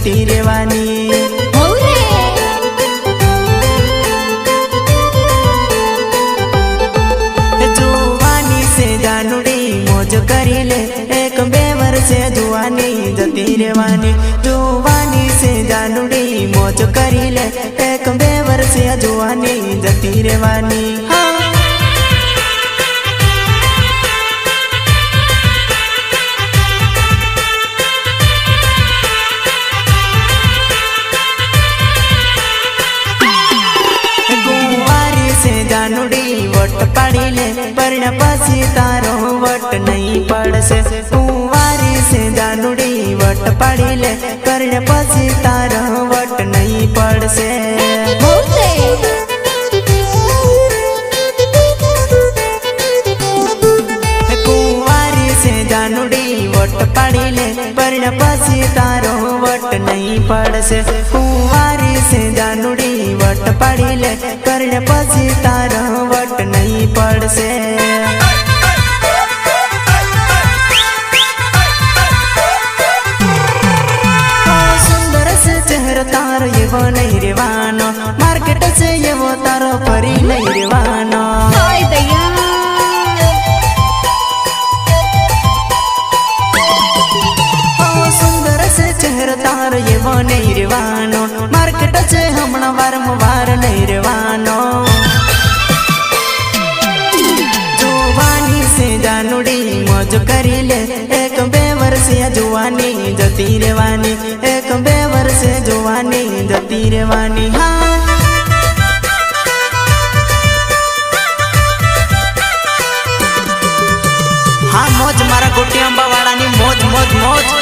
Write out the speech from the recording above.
જતી રહેવાની. જોવાની છે જાનુડી, મોજ કરી લે. એક બે વર્ષે જોવાની જતી રહેવાની. જોવાની છે જાનુડી, મોજ કરી લે. એક બે વર્ષે જોવાની જતી રહેવાની. હા દાનુડી વટ પાડી લે પરણ પછી તારો વટ નહીં પડશે. કુંવારી છે દાનુડી વટ પાડી લે કર્ણ પછી તારો વટ નહીં પડશે. કુંવારી છે જાનુડી વટ પાડી લે પરણ પછી તારો વટ નહીં પડશે. પાડી લે કર્ણ પછી તારો વટ નહીં પડશે. સુંદર છે ચહેરો તારો એવો નહીં રેવાનો માર્કેટ છે એવો તારો ફરી નહીં ચહેરો તારો એવો નહીં રેવાનો માર્કેટ છે હમણાં વારંવાર મોજ કરી લે એક બે વર્ષે જોવાની જતી રેવાની એક બે વર્ષે જોવાની જતી રેવાની હા હા મોજ મારા ગોટી અંબાવાળાની મોજ મોજ મોજ